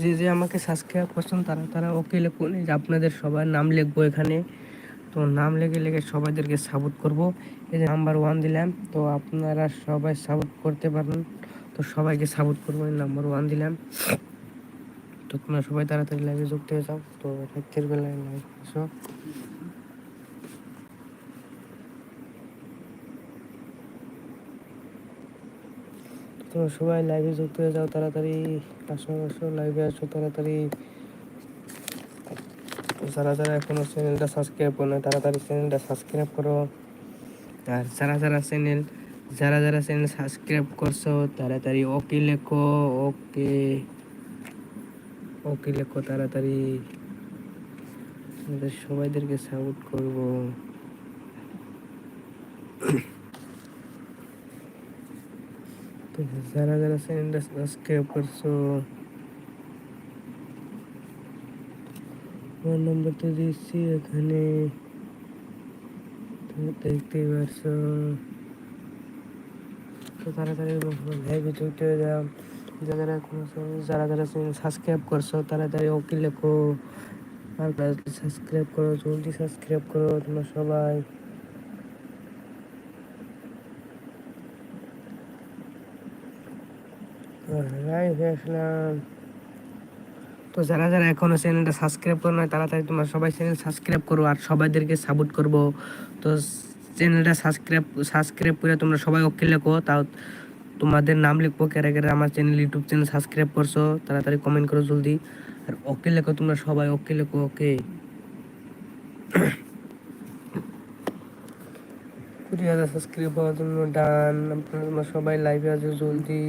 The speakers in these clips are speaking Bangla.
যে যে আমাকে সাবস্ক্রাইব করছেন, তারা তারা ওকে লিখুন আপনাদের সবার নাম লিখব এখানে। তো নাম লেগে লেগে সবাইদেরকে সাপোর্ট করব। এই যে নাম্বার ওয়ান দিলাম, তো আপনারা সবাই সাপোর্ট করতে পারেন। তো সবাইকে সাপোর্ট করব নাম্বার ওয়ান দিলাম। তো তোমরা সবাই তাড়াতাড়ি লাইভে যুক্ত হয়ে যাও। তো রাত্রের বেলায় লাইভ আসো। তো সবাই লাইভে যুক্ত হয়ে যাও তাড়াতাড়ি। আসো আসো লাইভে আসো তাড়াতাড়ি। যারা যারা এখনও চ্যানেলটা সাবস্ক্রাইব করো তাড়াতাড়ি চ্যানেলটা সাবস্ক্রাইব করো। আর যারা যারা চ্যানেল যারা যারা চ্যানেল সাবস্ক্রাইব করছ, তাড়াতাড়ি ওকে লেখো ওকে ওকে লেখো তাড়াতাড়ি। সবাইদেরকে সাপোর্ট করব তো যারা যারা চ্যানেলটা সাবস্ক্রাইব করছ আমার নম্বর তো দিচ্ছি এখানে দেখতেই পারছ তো তাড়াতাড়ি লাইভে যুক্ত হয়ে যাও যারা channel- যারা যারা সাবস্ক্রাইব করছ তাড়াতাড়ি ওকে লেখো আর সাবস্ক্রাইব করো জলদি সাবস্ক্রাইব করো তোমরা সবাই তো যারা যারা এখনও চ্যানেলটা সাবস্ক্রাইব করো না তাড়াতাড়ি তোমরা সবাই চ্যানেল সাবস্ক্রাইব করো আর সবাইদেরকে সাপোর্ট করব। তো চ্যানেলটা সাবস্ক্রাইব সাবস্ক্রাইব করে তোমরা সবাই ওকে লেখো। তাও তোমাদের নাম লিখব কেরা কেরা আমার চ্যানেল, ইউটিউব চ্যানেল সাবস্ক্রাইব করছ, তাড়াতাড়ি কমেন্ট করো জলদি। আর ওকে লেখো তোমরা সবাই ওকে লেখো ওকে কুড়ি হাজার সাবস্ক্রাইব হওয়ার জন্য ডান আপনারা তোমরা সবাই লাইভে আসো জলদি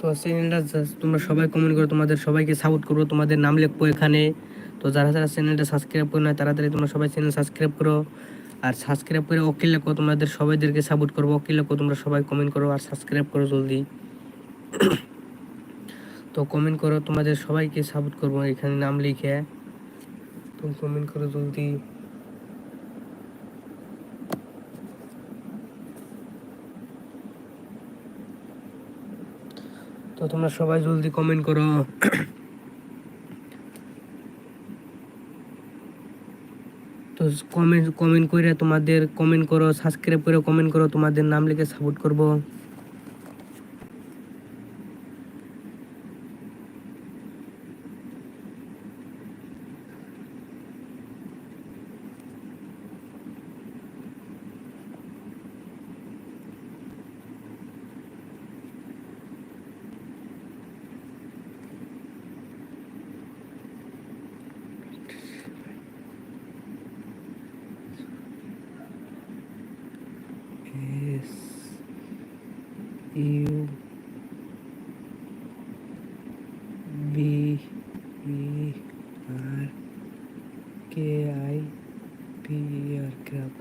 তো চ্যানেলটা তোমরা সবাই কমেন্ট করো, তোমাদের সবাইকে সাপোর্ট করব। তোমাদের নাম লিখব এখানে। তো যারা যারা চ্যানেলটা সাবস্ক্রাইব করো না তাড়াতাড়ি তোমরা সবাই চ্যানেল সাবস্ক্রাইব করো। আর সাবস্ক্রাইব করে ওকে লেখো, তোমাদের সবাইদেরকে সাপোর্ট করব। ওকে লেখো, তোমরা সবাই কমেন্ট করো আর সাবস্ক্রাইব করো জলদি। তো কমেন্ট করো, তোমাদের সবাইকে সাপোর্ট করব, এখানে নাম লিখে। তো কমেন্ট করো জলদি। তো তোমরা সবাই জলদি কমেন্ট করো। তো কমেন্ট কমেন্ট করে তোমাদের কমেন্ট করো সাবস্ক্রাইব করে কমেন্ট করো, তোমাদের নাম লিখে সাপোর্ট করব। U B E R K I P R ক্রাফ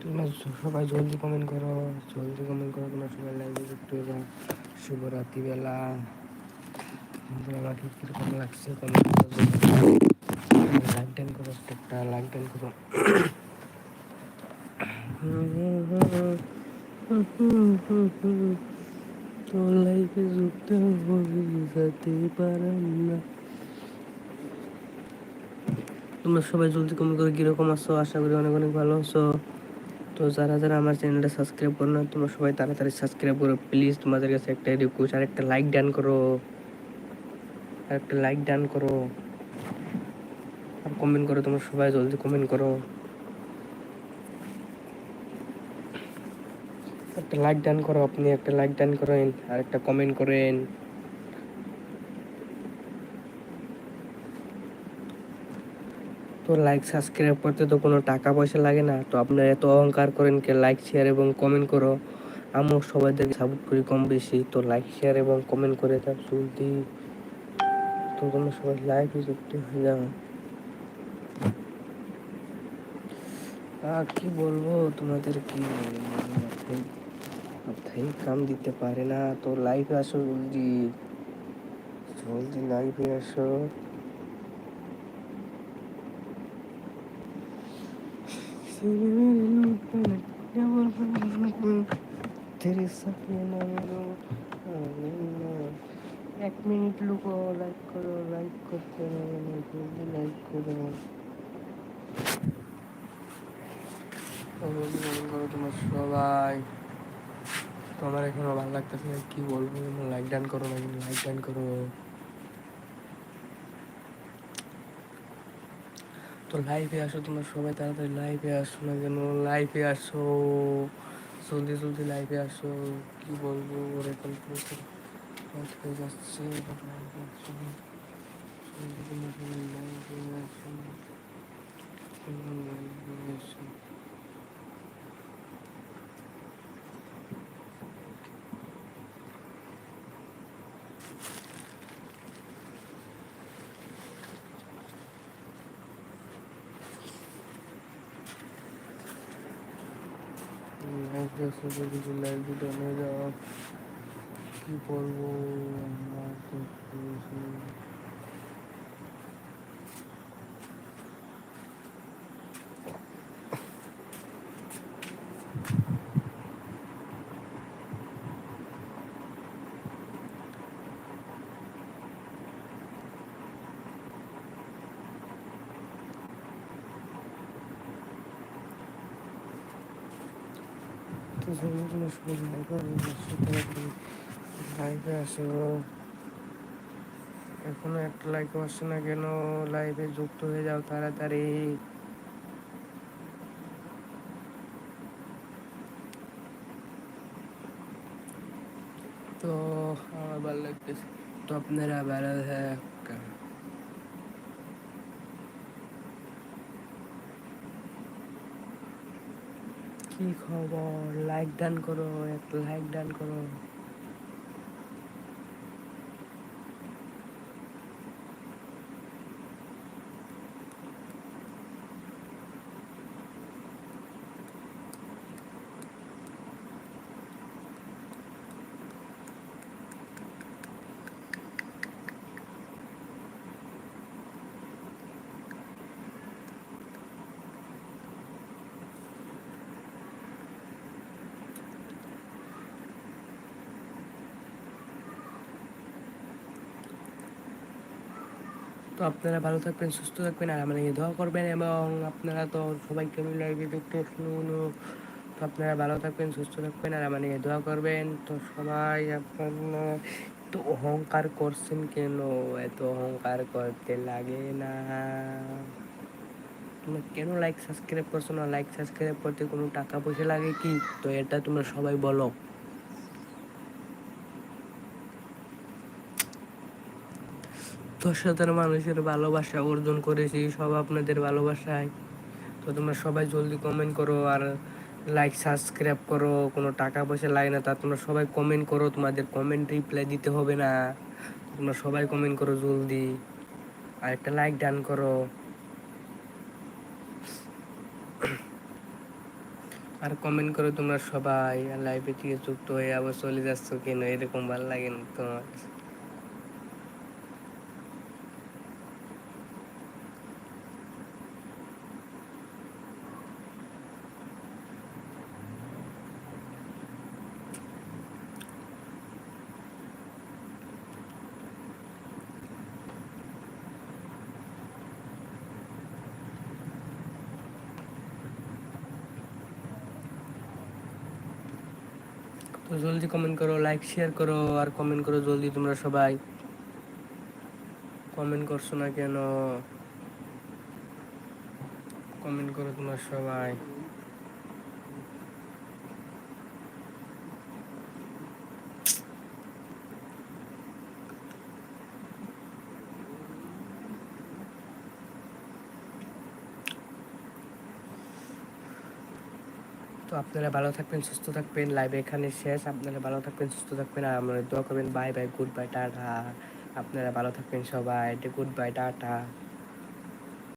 তোমরা সবাই জলদি কমেন্ট করো জলদি কমেন্ট করো তোমরা সবাই লাইভে যুক্ত হয়ে যাও শুভরাত্রি বেলা আমাদের আমাকে কীরকম লাগছে কমেন্ট করো লাইক ডান করো একটা লাইক ডান করো তো লাইফে যুক্ত বোঝাতে পারেন না। তোমরা সবাই জলদি কমেন্ট করে কীরকম আছো? আশা করি অনেক অনেক ভালো আছো। তো যারা যারা আমার চ্যানেলটা সাবস্ক্রাইব করো না, তোমরা সবাই তাড়াতাড়ি সাবস্ক্রাইব করো। প্লিজ তোমাদের কাছে একটা রিকোয়েস্ট আর একটা লাইক ডান করো। আর একটা লাইক ডান করো। আর কমেন্ট করো, তোমরা সবাই জলদি কমেন্ট করো। একটা লাইক ডান করো, আপনি একটা লাইক ডান করেন আর একটা কমেন্ট করেন। তো লাইক সাবস্ক্রাইব করতে তো কোনো টাকা পয়সা লাগে না, তো আপনারা এত অহংকার করেন কে লাইক শেয়ার এবং কমেন্ট করো। আমিও সবাইদেরকে সাপোর্ট করি কম বেশি, তো লাইক শেয়ার এবং কমেন্ট করে তার জলদি। তো তোমরা সবাই লাইভে যুক্ত হয়ে যাও। আর কি বলব, তোমাদের কি তাই কাম দিতে পারে না তো লাইভে আসো জলদি জলদি লাইফে আসো এক মিনিট লুকো লাইক করো লাইক করতে লাইক করো তোমার সবাই তোমার এখনও ভালো লাগতেছে কি বলব? লাইক ডান করো না লাইক ডান করো। তো লাইভে আসো তোমরা সবাই, তাড়াতাড়ি লাইভে আসো না কেন? লাইভে আসো। জলদি জলদি লাইভে আসো। কি বলব? ওর এখন হয়ে যাচ্ছে জলদি তোমরা সবাই লাইভে আসো তোমরা লাইভে আসো লাইভে আসো যদি লাইভে ডান হয়ে যাও কি বলব আমার এখনও একটা লাইক আসছে না কেন? লাইভে যুক্ত হয়ে যাও তাড়াতাড়ি। তো, আমার ভালো লাগতেছে। তো আপনারা ভালো থাকা কি খবর? লাইক ডান করো এক লাইক ডান করো। তো আপনারা ভালো থাকবেন, সুস্থ থাকবেন আর আমাদের দোয়া করবেন এবং আপনারা তো সবাইকে মিলে লাইভে দেখতে শুনুন। তো আপনারা ভালো থাকবেন, সুস্থ থাকবেন আর আমাদের দোয়া করবেন। তো সবাই আপনারা তো অহংকার করছেন কেন? এত অহংকার করতে লাগে না। তোমরা কেন লাইক সাবস্ক্রাইব করছ না? লাইক সাবস্ক্রাইব করতে কোনো টাকা পয়সা লাগে কি? তো এটা তোমরা সবাই বলো। হাজার মানুষের ভালোবাসা অর্জন করেছি, সব আপনাদের ভালোবাসায়। তো তোমরা সবাই জলদি কমেন্ট করো আর লাইক সাবস্ক্রাইব করো, কোনো টাকা পয়সা লাগে না তা তোমরা সবাই কমেন্ট করো, তোমাদের কমেন্ট রিপ্লাই দিতে হবে না। তোমরা সবাই কমেন্ট করো জলদি। আর একটা লাইক ডান করো। আর কমেন্ট করো তোমরা সবাই, আর লাইভে থেকে যুক্ত হয়ে আবার চলে যাচ্ছ কেন? এরকম ভালো লাগে না তোমার। তো জলদি কমেন্ট করো লাইক শেয়ার করো আর কমেন্ট করো জলদি তোমরা সবাই। কমেন্ট করছ না কেন? কমেন্ট করো তোমরা সবাই। আপনারা ভালো থাকবেন, সুস্থ থাকবেন লাইভ এখানে শেষ। আপনারা ভালো থাকবেন, সুস্থ থাকবেন, আর আমরা দোয়া করবেন bye bye good bye tata. আপনারা ভালো থাকবেন সবাই গুড বাই টাটা।